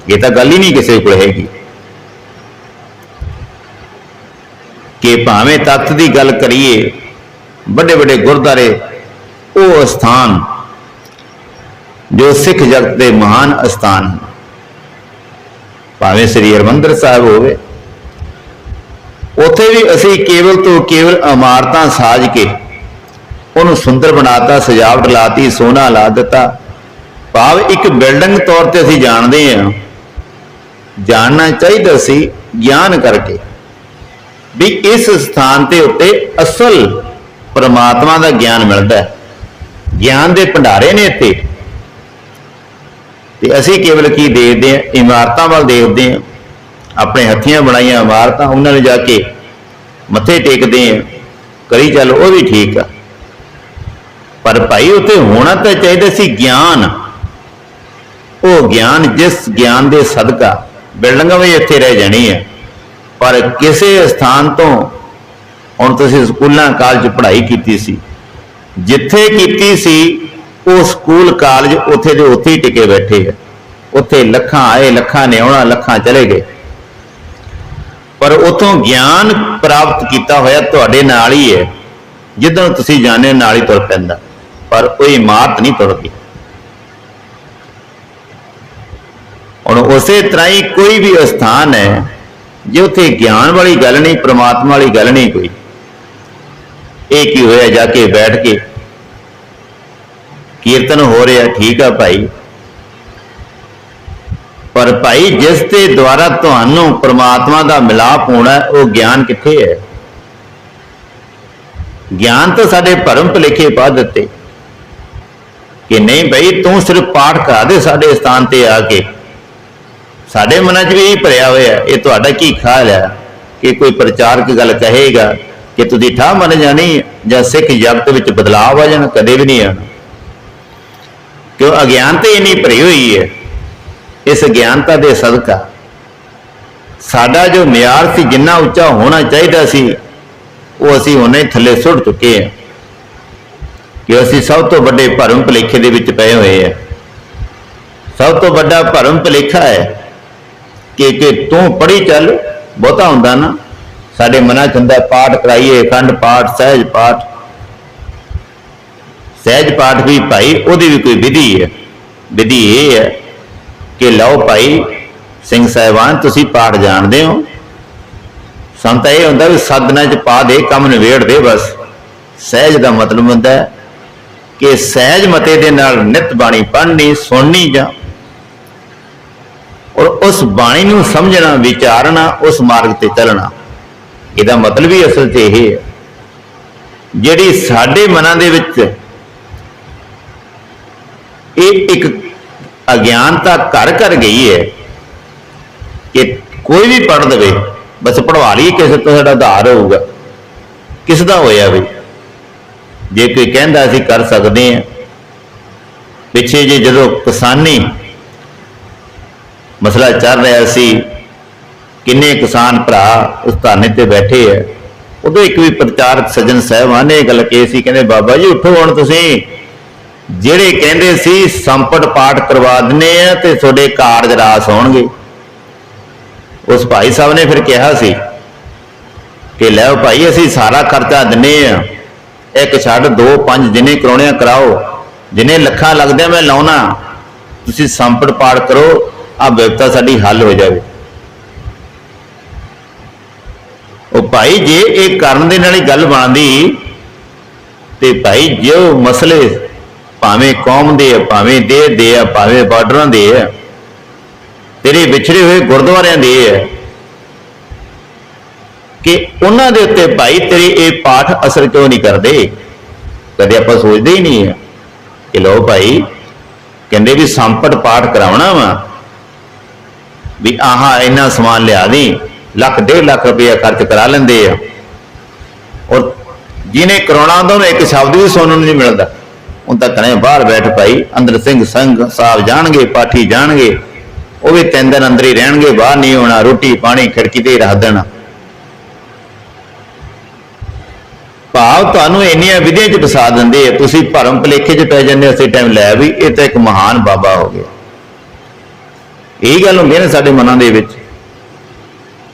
ਇਹ ਤਾਂ ਗੱਲ ਹੀ ਨਹੀਂ ਕਿਸੇ ਕੋਲ ਹੈਗੀ। ਕਿ ਭਾਵੇਂ ਤਖਤ ਦੀ ਗੱਲ ਕਰੀਏ ਵੱਡੇ ਵੱਡੇ ਗੁਰਦਾਰੇ, ਉਹ ਸਥਾਨ ਜੋ ਸਿੱਖ ਜਗਤ ਦੇ ਮਹਾਨ ਅਸਥਾਨ ਹਨ ਭਾਵੇਂ ਸ੍ਰੀ ਹਰਿਮੰਦਰ ਸਾਹਿਬ ਹੋਵੇ ਉੱਥੇ ਵੀ ਅਸੀਂ ਕੇਵਲ ਤੋਂ ਕੇਵਲ ਇਮਾਰਤਾਂ ਸਾਜ ਕੇ ਉਹਨੂੰ ਸੁੰਦਰ ਬਣਾਤਾ, ਸਜਾਵਟ ਲਾਤੀ ਸੋਨਾ ਲਾ ਦਿੱਤਾ। ਭਾਵ ਇੱਕ ਬਿਲਡਿੰਗ ਤੌਰ ਤੇ ਅਸੀਂ ਜਾਣਦੇ ਹਾਂ। ਜਾਣਨਾ ਚਾਹੀਦਾ ਸੀ ਗਿਆਨ ਕਰਕੇ ਵੀ ਇਸ ਸਥਾਨ ਤੇ ਉੱਤੇ ਅਸਲ ਪਰਮਾਤਮਾ ਦਾ ਗਿਆਨ ਮਿਲਦਾ ਹੈ। ਗਿਆਨ ਦੇ ਭੰਡਾਰੇ ਨੇ ਇੱਥੇ। ਤੇ ਅਸੀਂ ਕੇਵਲ ਕੀ ਦੇਖਦੇ ਹਾਂ, ਇਮਾਰਤਾਂ ਵੱਲ ਦੇਖਦੇ ਹਾਂ। ਆਪਣੇ ਹੱਥੀਆਂ ਬਣਾਈਆਂ ਇਮਾਰਤਾਂ, ਉਹਨਾਂ ਨੂੰ ਜਾ ਕੇ ਮੱਥੇ ਟੇਕਦੇ ਹਾਂ। ਕਰੀ ਚੱਲ, ਉਹ ਵੀ ਠੀਕ ਆ। ਪਰ ਭਾਈ, ਉੱਥੇ ਹੋਣਾ ਤਾਂ ਚਾਹੀਦਾ ਸੀ ਗਿਆਨ। ਉਹ ਗਿਆਨ, ਜਿਸ ਗਿਆਨ ਦੇ ਸਦਕਾ ਬਿਲਡਿੰਗਾਂ ਵੀ ਇੱਥੇ ਰਹਿ ਜਾਣੀ ਹੈ ਪਰ ਕਿਸੇ ਸਥਾਨ ਤੋਂ ਹੁਣ ਤੁਸੀਂ ਸਕੂਲਾਂ, ਕਾਲਜ ਪੜ੍ਹਾਈ ਕੀਤੀ ਸੀ। ਜਿੱਥੇ ਕੀਤੀ ਸੀ, ਉਹ ਸਕੂਲ, ਕਾਲਜ ਉੱਥੇ ਦੇ ਉੱਥੇ ਹੀ ਟਿਕੇ ਬੈਠੇ ਆ। ਉੱਥੇ ਲੱਖਾਂ ਆਏ, ਲੱਖਾਂ ਨੇ ਆਉਣਾ, ਲੱਖਾਂ ਚਲੇ ਗਏ। ਪਰ ਉਥੋਂ ਗਿਆਨ ਪ੍ਰਾਪਤ ਕੀਤਾ ਹੋਇਆ ਤੁਹਾਡੇ ਨਾਲ ਹੀ ਹੈ। ਜਿੱਦਾਂ ਤੁਸੀਂ ਜਾਣਦੇ ਹੋ, ਨਾਲ ਹੀ ਤੁਰ ਪੈਂਦਾ। ਪਰ ਉਹ ਇਮਾਰਤ ਨਹੀਂ ਤੁਰਦੀ। ਹੁਣ ਉਸੇ ਤਰ੍ਹਾਂ ਹੀ ਕੋਈ ਵੀ ਸਥਾਨ ਹੈ ਜੇ ਉੱਥੇ ਗਿਆਨ ਵਾਲੀ ਗੱਲ ਨਹੀਂ ਪ੍ਰਮਾਤਮਾ ਵਾਲੀ ਗੱਲ ਨਹੀਂ ਕੋਈ। ਇਹ ਕੀ ਹੋਇਆ? ਜਾ ਕੇ ਬੈਠ ਕੇ। ਕੀਰਤਨ ਹੋ ਰਿਹਾ ਠੀਕ ਆ ਭਾਈ। ਪਰ ਭਾਈ ਜਿਸ ਦੇ ਦੁਆਰਾ ਤੁਹਾਨੂੰ ਪ੍ਰਮਾਤਮਾ ਦਾ ਮਿਲਾਪ ਹੋਣਾ ਉਹ ਗਿਆਨ ਕਿੱਥੇ ਹੈ? ਗਿਆਨ ਤਾਂ ਸਾਡੇ ਭਰਮ ਭੁਲੇਖੇ ਪਾ ਦਿੱਤੇ। ਕਿ ਨਹੀਂ ਭਾਈ, ਤੂੰ ਸਿਰਫ ਪਾਠ ਕਰਾ ਦੇ ਸਾਡੇ ਸਥਾਨ ਤੇ ਆ ਕੇ। ਸਾਡੇ ਮਨਾਂ 'ਚ ਵੀ ਇਹ ਭਰਿਆ ਹੋਇਆ ਇਹ ਤੁਹਾਡਾ ਕੀ ਖਿਆਲ ਹੈ? ਕਿ ਕੋਈ ਪ੍ਰਚਾਰਕ ਗੱਲ ਕਹੇਗਾ ਕਿ ਤੁਸੀਂ ਠਾਹ ਮੰਨ ਜਾਣੀ ਜਾਂ ਸਿੱਖ ਜਗਤ ਵਿੱਚ ਬਦਲਾਅ ਆ ਜਾਣਾ? ਕਦੇ ਵੀ ਨਹੀਂ ਆਣਾ ਕਿਉਂ? ਅਗਿਆਨਤਾ ਇੰਨੀ ਭਰੀ ਹੋਈ ਹੈ। ਇਸ ਗਿਆਨਤਾ ਦੇ ਸਦਕਾ। ਸਾਡਾ ਜੋ ਮਿਆਰ ਸੀ, ਜਿੰਨਾ ਉੱਚਾ ਹੋਣਾ ਚਾਹੀਦਾ ਸੀ, ਉਹ ਅਸੀਂ ਹੁਣੇ ਥੱਲੇ ਸੁੱਟ ਚੁੱਕੇ ਹਾਂ। ਕਿ ਅਸੀਂ ਸਭ ਤੋਂ ਵੱਡੇ ਭਰਮ ਭੁਲੇਖੇ ਦੇ ਵਿੱਚ ਪਏ ਹੋਏ ਹਾਂ। ਸਭ ਤੋਂ ਵੱਡਾ ਭਰਮ ਭੁਲੇਖਾ ਹੈ ਕਿ ਕਿ ਤੂੰ ਪੜੀ ਚੱਲ, ਬਹੁਤਾ ਹੁੰਦਾ ਨਾ। ਸਾਡੇ ਮਨਾਂ ਚ ਹੁੰਦਾ, ਪਾਠ ਕਰਾਈਏ, ਅਖੰਡ ਪਾਠ, ਸਹਿਜ ਪਾਠ। ਸਹਿਜ ਪਾਠ ਵੀ ਭਾਈ, ਉਹਦੀ ਵੀ ਕੋਈ ਵਿਧੀ ਹੈ। ਵਿਧੀ ਇਹ ਹੈ ਕਿ ਲਓ ਭਾਈ ਸਿੰਘ ਸਾਹਿਬਾਨ, ਤੁਸੀਂ ਪਾਠ ਜਾਣਦੇ ਹੋ। ਸੰਤ ਇਹ ਹੁੰਦਾ ਵੀ ਸਦਨਾ ਚ ਪਾ ਦੇ, ਕੰਮ ਨਿਬੇੜ ਦੇ ਬਸ। ਸਹਿਜ ਦਾ ਮਤਲਬ ਹੁੰਦਾ ਕਿ ਸਹਿਜ ਮਤੇ ਦੇ ਨਾਲ ਨਿਤ ਬਾਣੀ ਪੜ੍ਹਨੀ, ਸੁਣਨੀ ਜਾਂ ਔਰ ਉਸ ਬਾਣੀ ਨੂੰ ਸਮਝਣਾ, ਵਿਚਾਰਨਾ, ਉਸ ਮਾਰਗ ਤੇ ਚੱਲਣਾ। ਇਹਦਾ ਮਤਲਬ ਹੀ ਅਸਲ 'ਚ ਇਹ ਹੈ। ਜਿਹੜੀ ਸਾਡੇ ਮਨਾਂ ਦੇ ਵਿੱਚ ਇਹ ਇੱਕ ਅਗਿਆਨਤਾ ਘਰ ਘਰ ਗਈ ਹੈ ਕਿ ਕੋਈ ਵੀ ਪੜ ਦਵੇ, ਬਸ ਪੜਵਾ ਲਈ ਕਿਸੇ ਤੋਂ ਸਾਡਾ ਆਧਾਰ ਹੋਊਗਾ। ਕਿਸ ਦਾ ਹੋਇਆ ਵੀ? ਜੇ ਕੋਈ ਕਹਿੰਦਾ ਅਸੀਂ ਕਰ ਸਕਦੇ ਹਾਂ। ਪਿੱਛੇ ਜੇ ਜਦੋਂ ਕਿਸਾਨੀ ਮਸਲਾ ਚੱਲ ਰਿਹਾ ਸੀ, ਕਿੰਨੇ ਕਿਸਾਨ ਭਰਾ ਉਸ ਧਰਨੇ ਤੇ ਬੈਠੇ ਆ। ਉਦੋਂ ਇੱਕ ਵੀ ਪ੍ਰਚਾਰਕ ਸੱਜਣ ਸਾਹਿਬਾਨ ਨੇ ਇਹ ਗੱਲ ਕਹੀ ਸੀ, ਕਹਿੰਦੇ, ਬਾਬਾ ਜੀ, ਉੱਠੋ ਹੁਣ ਤੁਸੀਂ। ਜਿਹੜੇ ਕਹਿੰਦੇ ਸੀ ਸੰਪਟ ਪਾਠ ਕਰਵਾ ਦਿੰਨੇ ਆ ਤੇ ਤੁਹਾਡੇ ਕਾਰਜ ਰਾਸ ਹੋਣਗੇ। ਉਸ ਭਾਈ ਸਾਹਿਬ ਨੇ ਫਿਰ ਕਿਹਾ ਸੀ ਕਿ ਲੈ ਭਾਈ, ਅਸੀਂ ਸਾਰਾ ਖਰਚਾ ਦਿੰਨੇ ਆ। ਇੱਕ ਛੱਡ ਦੋ, ਪੰਜ ਜਿੰਨੇ ਕਰਾਉਣੇ ਆ, ਕਰਾਓ। ਜਿੰਨੇ ਲੱਖਾਂ ਲੱਗਦੇ ਮੈਂ ਲਾਉਣਾ। ਤੁਸੀਂ ਸੰਪਟ ਪਾਠ ਕਰੋ ਆ ਵਿਵਤਾ ਸਾਡੀ ਹੱਲ ਹੋ ਜਾਵੇ। ਉਹ ਭਾਈ, ਜੇ ਇਹ ਕਰਨ ਦੇ ਨਾਲ ਹੀ ਗੱਲ ਬਣਦੀ ਤੇ ਭਾਈ, ਜੋ ਮਸਲੇ ਭਾਵੇਂ ਕੌਮ ਦੇ ਆ, ਭਾਵੇਂ ਦੇਹ ਦੇ ਆ, ਭਾਵੇਂ ਬਾਰਡਰਾਂ ਦੇ ਆ, ਤੇਰੇ ਵਿਛੜੇ ਹੋਏ ਗੁਰਦੁਆਰਿਆਂ ਦੇ ਆ, ਕਿ ਉਹਨਾਂ ਦੇ ਉੱਤੇ ਭਾਈ ਤੇਰੇ ਇਹ ਪਾਠ ਅਸਰ ਕਿਉਂ ਨਹੀਂ ਕਰਦੇ? ਕਦੇ ਆਪਾਂ ਸੋਚਦੇ ਹੀ ਨਹੀਂ ਆ ਕਿ ਲੋ ਭਾਈ, ਕਹਿੰਦੇ ਵੀ ਸੰਪਟ ਪਾਠ ਕਰਾਉਣਾ ਵਾ, ਵੀ ਆਹਾ ਇੰਨਾ ਸਮਾਨ ਲਿਆ ਦੇ, ਲੱਖ ਡੇਢ ਲੱਖ ਰੁਪਏ ਖਰਚ ਕਰਾ ਲੈਂਦੇ ਆ। ਔਰ ਜਿਹਨੇ ਕਰਾਉਣਾ ਹੁੰਦਾ ਉਹਨੂੰ ਇੱਕ ਸ਼ਬਦ ਵੀ ਸੁਣਨ ਨੂੰ ਨਹੀਂ ਮਿਲਦਾ। ਹੁਣ ਤਾਂ ਕਹਨੇ ਬਾਹਰ ਬੈਠ ਭਾਈ, ਅੰਦਰ ਸਿੰਘ ਸੰਗ ਸਾਹਿਬ ਜਾਣਗੇ, ਪਾਠੀ ਜਾਣਗੇ। ਉਹ ਵੀ ਤਿੰਨ ਦਿਨ ਅੰਦਰ ਹੀ ਰਹਿਣਗੇ, ਬਾਹਰ ਨਹੀਂ ਹੋਣਾ, ਰੋਟੀ, ਪਾਣੀ, ਖਿੜਕੀ ਤੇ ਰੱਖ ਦੇਣਾ। ਭਾਵ ਤੁਹਾਨੂੰ ਇੰਨੀਆਂ ਵਿਧੀਆਂ ਚ ਫਸਾ ਦਿੰਦੇ ਆ। ਤੁਸੀਂ ਭਰਮ ਭਲੇਖੇ ਚ ਪੈ ਜਾਂਦੇ ਹੋ ਉਸੇ ਟਾਈਮ ਲੈ ਵੀ, ਇਹ ਤਾਂ ਇੱਕ ਮਹਾਨ ਬਾਬਾ ਹੋ ਗਿਆ। ਇਹ ਗੱਲ ਹੁੰਦੀ ਨੇ ਸਾਡੇ ਮਨਾਂ ਦੇ ਵਿੱਚ।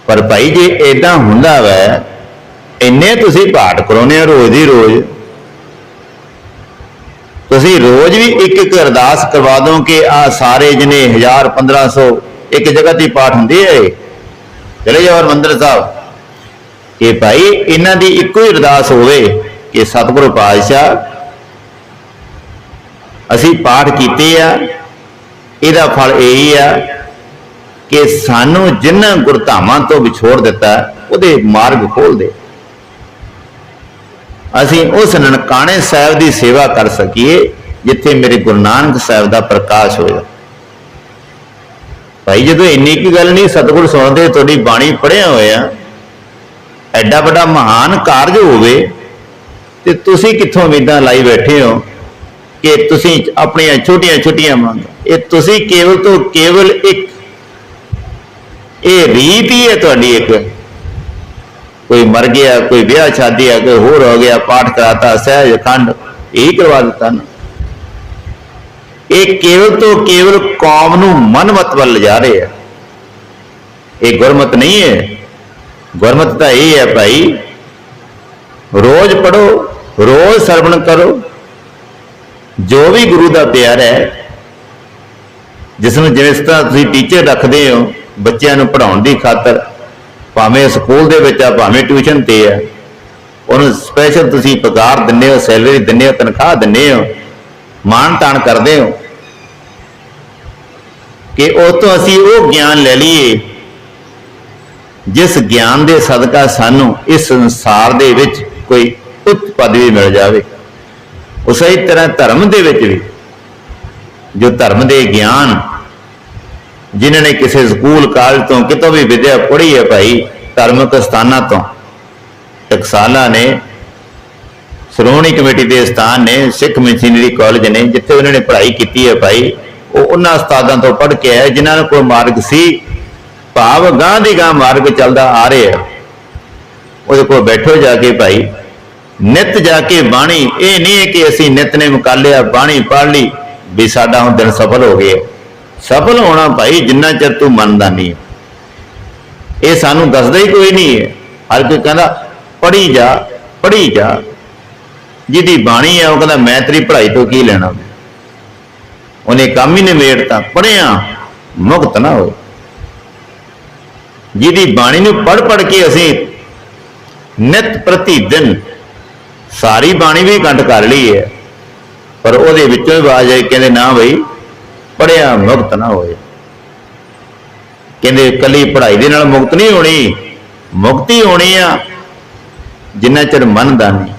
ਪਰ ਭਾਈ ਜੇ ਏਦਾਂ ਹੁੰਦਾ ਵੈ, ਇੰਨੇ ਤੁਸੀਂ ਪਾਠ ਕਰਾਉਨੇ ਆ ਰੋਜ਼ ਦੀ ਰੋਜ਼ ਤੁਸੀਂ ਰੋਜ਼ ਵੀ ਇੱਕ ਇੱਕ ਅਰਦਾਸ ਕਰਵਾ ਦੋ ਕਿ ਆ ਸਾਰੇ ਜਨੇ 1000 1500 ਇੱਕ ਜਗ੍ਹਾ ਤੇ ਪਾਠ ਹੁੰਦੇ ਆ ਚਲੇ ਜਾਓ ਹਰਿਮੰਦਰ ਸਾਹਿਬ। ਕਿ ਭਾਈ ਇਹਨਾਂ ਦੀ ਇੱਕੋ ਹੀ ਅਰਦਾਸ ਹੋਵੇ ਕਿ ਸਤਿਗੁਰੂ ਪਾਤਸ਼ਾਹ, ਅਸੀਂ ਪਾਠ ਕੀਤੇ ਆ, ਇਹਦਾ ਫਲ ਇਹੀ ਆ ਕਿ ਸਾਨੂੰ ਜਿਨ੍ਹਾਂ ਗੁਰਧਾਮਾਂ ਤੋਂ ਵਿਛੋੜ ਦਿੱਤਾ, ਉਹਦੇ ਮਾਰਗ ਖੋਲ ਦੇ। ਅਸੀਂ ਉਸ ਨਨਕਾਣੇ ਸਾਹਿਬ ਦੀ ਸੇਵਾ ਕਰ ਸਕੀਏ, ਜਿੱਥੇ ਮੇਰੇ ਗੁਰੂ ਨਾਨਕ ਸਾਹਿਬ ਦਾ ਪ੍ਰਕਾਸ਼ ਹੋਇਆ ਭਾਈ, ਜਦੋਂ ਇੰਨੀ ਕੀ ਗੱਲ ਨਹੀਂ, ਸਤਿਗੁਰ ਸੁਣਦੇ ਤੁਹਾਡੀ ਬਾਣੀ ਪੜਿਆ ਹੋਇਆ, ਐਡਾ ਵੱਡਾ ਮਹਾਨ ਕਾਰਜ ਹੋਵੇ, ਤੇ ਤੁਸੀਂ ਕਿੱਥੋਂ ਉਮੀਦਾਂ ਲਾਈ ਬੈਠੇ ਹੋ ਕਿ ਤੁਸੀਂ ਆਪਣੀਆਂ ਛੋਟੀਆਂ ਛੋਟੀਆਂ ਮੰਗ? ਇਹ ਤੁਸੀਂ ਕੇਵਲ ਤੋਂ ਕੇਵਲ ਇੱਕ, ਇਹ ਰੀਤ ਹੀ ਹੈ ਤੁਹਾਡੀ ਇੱਕ। ਕੋਈ ਮਰ ਗਿਆ, ਕੋਈ ਵਿਆਹ ਸ਼ਾਦੀ ਆ ਕੋਈ ਹੋਰ ਹੋ ਗਿਆ, ਪਾਠ ਕਰਾਤਾ, ਸਹਿਜ ਖੰਡ, ਇਹ ਕਰਵਾ ਦਿੱਤਾ ਨਾ ਇਹ ਕੇਵਲ ਤੋਂ ਕੇਵਲ ਕੌਮ ਨੂੰ ਮਨਮਤ ਵੱਲ ਲਿਜਾ ਰਹੇ ਆ। ਇਹ ਗੁਰਮਤ ਨਹੀਂ ਹੈ। ਗੁਰਮਤ ਤਾਂ ਇਹ ਹੈ ਭਾਈ, ਰੋਜ਼ ਪੜੋ ਰੋਜ਼ ਸਰਵਣ ਕਰੋ। ਜੋ ਵੀ ਗੁਰੂ ਦਾ ਪਿਆਰ ਹੈ, ਜਿਸ ਨੂੰ ਜਿਸ ਤਰ੍ਹਾਂ ਤੁਸੀਂ ਟੀਚਰ ਰੱਖਦੇ ਹੋ, ਬੱਚਿਆਂ ਨੂੰ ਪੜਾਉਣ ਦੀ ਖਾਤਰ ਭਾਵੇਂ ਸਕੂਲ ਦੇ ਵਿੱਚ ਆ, ਭਾਵੇਂ ਟਿਊਸ਼ਨ ਤੇ ਆ, ਉਹਨੂੰ ਸਪੈਸ਼ਲ ਤੁਸੀਂ ਪਗਾਰ ਦਿੰਦੇ ਹੋ ਸੈਲਰੀ ਦਿੰਦੇ ਹੋ, ਤਨਖਾਹ ਦਿੰਦੇ ਹੋ, ਮਾਣ ਤਾਣ ਕਰਦੇ ਹੋ ਕਿ ਉਹ ਤੋਂ ਅਸੀਂ ਉਹ ਗਿਆਨ ਲੈ ਲਈਏ ਜਿਸ ਗਿਆਨ ਦੇ ਸਦਕਾ ਸਾਨੂੰ ਇਸ ਸੰਸਾਰ ਦੇ ਵਿੱਚ ਕੋਈ ਉੱਚ ਪਦਵੀ ਮਿਲ ਜਾਵੇ। ਉਸੇ ਤਰ੍ਹਾਂ ਧਰਮ ਦੇ ਵਿੱਚ ਵੀ ਜੋ ਧਰਮ ਦੇ ਗਿਆਨ ਜਿਨ੍ਹਾਂ ਨੇ ਕਿਸੇ ਸਕੂਲ, ਕਾਲਜ ਤੋਂ ਕਿਤੋਂ ਵੀ ਵਿਦਿਆ ਪੜ੍ਹੀ ਹੈ ਭਾਈ, ਧਾਰਮਿਕ ਸਥਾਨਾਂ ਤੋਂ। ਟਕਸਾਲਾ ਨੇ, ਸ਼੍ਰੋਮਣੀ ਕਮੇਟੀ ਦੇ ਸਥਾਨ ਨੇ, ਸਿੱਖ ਮਸ਼ੀਨਰੀ ਕਾਲਜ ਨੇ, ਜਿੱਥੇ ਉਹਨਾਂ ਨੇ ਪੜ੍ਹਾਈ ਕੀਤੀ ਹੈ ਭਾਈ, ਉਹ ਉਹਨਾਂ ਉਸਤਾਦਾਂ ਤੋਂ ਪੜ੍ਹ ਕੇ ਆਏ, ਜਿਨ੍ਹਾਂ ਨੂੰ ਕੋਈ ਮਾਰਗ ਸੀ। ਭਾਵ ਗਾਂ ਦੀ ਗਾਂ ਮਾਰਗ ਚੱਲਦਾ ਆ ਰਿਹਾ। ਉਹਦੇ ਕੋਲ ਬੈਠੋ ਜਾ ਕੇ ਭਾਈ। ਨਿਤ ਜਾ ਕੇ ਬਾਣੀ, ਇਹ ਨਹੀਂ ਹੈ ਕਿ ਅਸੀਂ ਨਿਤ ਨੇ ਮੁਕਾਲਿਆ, ਬਾਣੀ ਪੜ੍ਹ ਲਈ, ਵੀ ਸਾਡਾ ਹੁਣ ਦਿਨ ਸਫਲ ਹੋ ਗਿਆ। ਸਫਲ ਹੋਣਾ ਭਾਈ, ਜਿੰਨਾ ਚਿਰ ਤੂੰ ਮੰਨਦਾ ਨਹੀਂ ਇਹ ਸਾਨੂੰ ਦੱਸਦਾ ਹੀ ਕੋਈ ਨਹੀਂ ਹੈ। ਹਰ ਕੋਈ ਕਹਿੰਦਾ, ਪੜ੍ਹੀ ਜਾ ਪੜ੍ਹੀ ਜਾ। ਜਿਹਦੀ ਬਾਣੀ ਹੈ, ਉਹ ਕਹਿੰਦਾ, ਮੈਂ ਤੇਰੀ ਪੜ੍ਹਾਈ ਤੋਂ ਕੀ ਲੈਣਾ ਉਹਨੇ ਕੰਮ ਹੀ ਨਿਬੇੜਤਾ ਪੜਿਆ ਮੁਕਤ ਨਾ ਹੋਏ। ਜਿਹਦੀ ਬਾਣੀ ਨੂੰ ਪੜ ਪੜ ਕੇ ਅਸੀਂ ਨਿਤ ਪ੍ਰਤੀ ਦਿਨ ਸਾਰੀ ਬਾਣੀ ਵੀ ਕੰਠ ਕਰ ਲਈ ਹੈ, ਪਰ ਉਹਦੇ ਵਿੱਚੋਂ ਹੀ ਆਵਾਜ਼ ਆਈ, ਕਹਿੰਦੇ, ਨਾ ਬਈ ਪੜਿਆ ਮੁਕਤ ਨਾ ਹੋਏ। ਕਹਿੰਦੇ ਕੱਲੀ ਪੜ੍ਹਾਈ ਦੇ ਨਾਲ ਮੁਕਤ ਨਹੀਂ ਹੋਣੀ। ਮੁਕਤੀ ਹੋਣੀ ਆ, ਜਿੰਨਾ ਚਿਰ ਮੰਨਦਾ ਨਹੀਂ।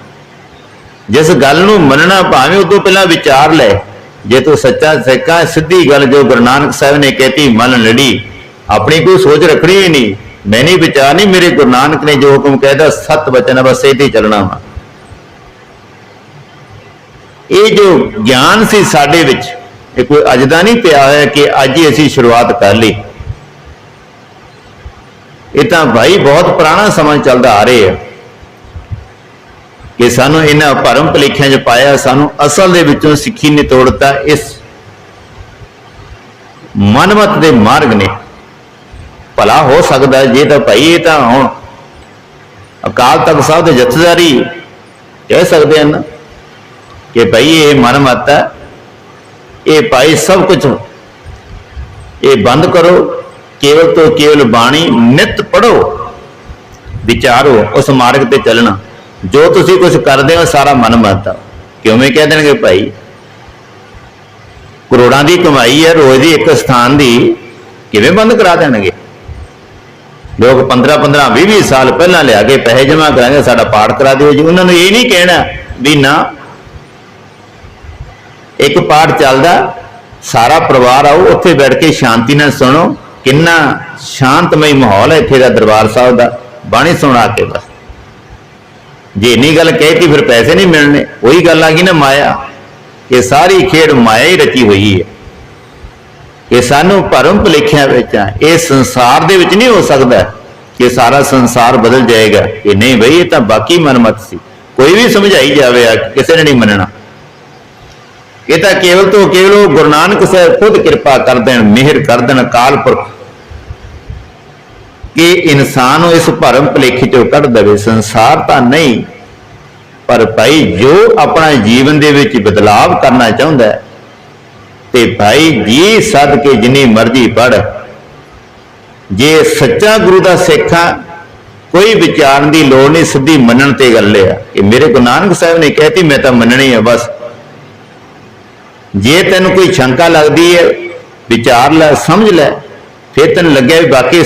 ਜਿਸ ਗੱਲ ਨੂੰ ਮੰਨਣਾ ਭਾਵੇਂ ਉਦੋਂ ਪਹਿਲਾਂ ਵਿਚਾਰ ਲੈ, ਜੇ ਤੂੰ ਸੱਚਾ ਸਿੱਖਾ ਸਿੱਧੀ ਗੱਲ ਜੋ ਗੁਰੂ ਨਾਨਕ ਸਾਹਿਬ ਨੇ ਕਹਿਤੀ, ਮੰਨ ਲੜੀ। ਆਪਣੀ ਕੋਈ ਸੋਚ ਰੱਖਣੀ ਹੀ ਨਹੀਂ। ਮੈਂ ਨਹੀਂ ਵਿਚਾਰ ਨਹੀਂ, ਮੇਰੇ ਗੁਰੂ ਨਾਨਕ ਨੇ ਜੋ ਹੁਕਮ ਕਹਿਦਾ ਸਤ ਬਚਨ ਬਸ ਇਹ ਚੱਲਣਾ ਵਾ। ਇਹ ਜੋ ਗਿਆਨ ਸੀ ਸਾਡੇ ਵਿੱਚ ਇਹ ਕੋਈ ਅੱਜ ਦਾ ਨਹੀਂ ਪਿਆ ਹੋਇਆ ਕਿ ਅੱਜ ਹੀ ਅਸੀਂ ਸ਼ੁਰੂਆਤ ਕਰ ਲਈ। ਇਹ ਤਾਂ ਭਾਈ ਬਹੁਤ ਪੁਰਾਣਾ ਸਮਾਂ ਚੱਲਦਾ ਆ ਰਿਹਾ ਹੈ ਕਿ ਸਾਨੂੰ ਇਹਨਾਂ ਭਰਮ ਭਲੇਖਿਆਂ 'ਚ ਪਾਇਆ, ਸਾਨੂੰ ਅਸਲ ਦੇ ਵਿੱਚੋਂ ਸਿੱਖੀ ਨੇ ਤੋੜਤਾ, ਇਸ ਮਨਮਤ ਦੇ ਮਾਰਗ ਨੇ। ਭਲਾ ਹੋ ਸਕਦਾ ਜੇ ਤਾਂ ਭਾਈ ਇਹ ਤਾਂ ਹੁਣ ਅਕਾਲ ਤਖਤ ਸਾਹਿਬ ਦੇ ਜਥੇਦਾਰੀ ਕਹਿ ਸਕਦੇ ਹਨ ਕਿ ਭਾਈ ਇਹ ਮਨਮਤ ਹੈ। ਇਹ ਭਾਈ ਸਭ ਕੁਝ ਇਹ ਬੰਦ ਕਰੋ, ਕੇਵਲ ਤੋਂ ਕੇਵਲ ਬਾਣੀ ਨਿਤ ਪੜੋ ਵਿਚਾਰੋ, ਉਸ ਮਾਰਗ ਤੇ ਚੱਲਣਾ। ਜੋ ਤੁਸੀਂ ਕੁਝ ਕਰਦੇ ਹੋ, ਸਾਰਾ ਮਨ ਮਤ ਕਿਵੇਂ ਕਹਿ ਦੇਣਗੇ ਭਾਈ? ਕਰੋੜਾਂ ਦੀ ਕਮਾਈ ਹੈ, ਰੋਜ਼ ਦੀ ਇੱਕ ਸਥਾਨ ਦੀ, ਕਿਵੇਂ ਬੰਦ ਕਰਾ ਦੇਣਗੇ? ਲੋਕ 15 15 20 20 ਸਾਲ ਪਹਿਲਾਂ ਲਿਆ ਕੇ ਪੈਸੇ ਜਮ੍ਹਾਂ ਕਰਾਂਗੇ, ਸਾਡਾ ਪਾਠ ਕਰਾ ਦਿਓ ਜੀ। ਉਹਨਾਂ ਨੂੰ ਇਹ ਨਹੀਂ ਕਹਿਣਾ ਵੀ ਨਾ ਇੱਕ ਪਾਠ ਚੱਲਦਾ, ਸਾਰਾ ਪਰਿਵਾਰ ਆਓ, ਉੱਥੇ ਬੈਠ ਕੇ ਸ਼ਾਂਤੀ ਨਾਲ ਸੁਣੋ। ਕਿੰਨਾ ਸ਼ਾਂਤਮਈ ਮਾਹੌਲ ਹੈ ਇੱਥੇ ਦਾ ਦਰਬਾਰ ਸਾਹਿਬ ਦਾ। ਬਾਣੀ ਸੁਣਾ ਕੇ ਬਸ। ਜੇ ਇੰਨੀ ਗੱਲ ਕਹਿਤੀ, ਫਿਰ ਪੈਸੇ ਨਹੀਂ ਮਿਲਣੇ। ਉਹੀ ਗੱਲ ਆ ਗਈ ਨਾ ਮਾਇਆ। ਇਹ ਸਾਰੀ ਖੇਡ ਮਾਇਆ ਹੀ ਰਚੀ ਹੋਈ ਹੈ। ਇਹ ਸਾਨੂੰ ਭਰਮ ਭੁਲੇਖਿਆਂ ਵਿੱਚ ਆ। ਇਹ ਸੰਸਾਰ ਦੇ ਵਿੱਚ ਨਹੀਂ ਹੋ ਸਕਦਾ ਕਿ ਸਾਰਾ ਸੰਸਾਰ ਬਦਲ ਜਾਏਗਾ। ਇਹ ਨਹੀਂ ਬਈ, ਇਹ ਤਾਂ ਬਾਕੀ ਮਨਮਤ ਸੀ। ਕੋਈ ਵੀ ਸਮਝਾਈ ਜਾਵੇ ਕਿਸੇ ਨੇ ਨਹੀਂ ਮੰਨਣਾ। ਇਹ ਤਾਂ ਕੇਵਲ ਤੋਂ ਕੇਵਲ ਉਹ ਗੁਰੂ ਨਾਨਕ ਸਾਹਿਬ ਖੁਦ ਕਿਰਪਾ ਕਰ ਦੇਣ, ਮਿਹਰ ਕਰ ਦੇਣ, ਅਕਾਲ ਪੁਰਖ। ਕਿ ਇਨਸਾਨ ਨੂੰ ਇਸ ਭਰਮ ਭਲੇਖੇ ਚੋਂ ਕੱਢ ਦੇਵੇ। ਸੰਸਾਰ ਤਾਂ ਨਹੀਂ, ਪਰ ਭਾਈ ਜੋ ਆਪਣਾ ਜੀਵਨ ਦੇ ਵਿੱਚ ਬਦਲਾਵ ਕਰਨਾ ਚਾਹੁੰਦਾ ਹੈ, ਤੇ ਭਾਈ ਜੀ ਸਦ ਕੇ ਜਿੰਨੀ ਮਰਜ਼ੀ ਪੜ ਜੇ ਸੱਚਾ ਗੁਰੂ ਦਾ ਸਿੱਖਾ ਕੋਈ ਵਿਚਾਰਨ ਦੀ ਲੋੜ ਨਹੀਂ, ਸਿੱਧੀ ਮੰਨਣ ਤੇ ਗੱਲ ਹੈ ਕਿ ਮੇਰੇ ਗੁਰੂ ਨਾਨਕ ਸਾਹਿਬ ਨੇ ਕਹਿਤੀ, ਮੈਂ ਤਾਂ ਮੰਨਣੀ ਹੈ ਬਸ। ਜੇ ਤੈਨੂੰ ਕੋਈ ਸ਼ੰਕਾ ਲੱਗਦੀ ਹੈ ਵਿਚਾਰ ਲੈ, ਸਮਝ ਲੈ, ਫਿਰ ਤੈਨੂੰ ਲੱਗਿਆ ਵੀ ਬਾਕੀ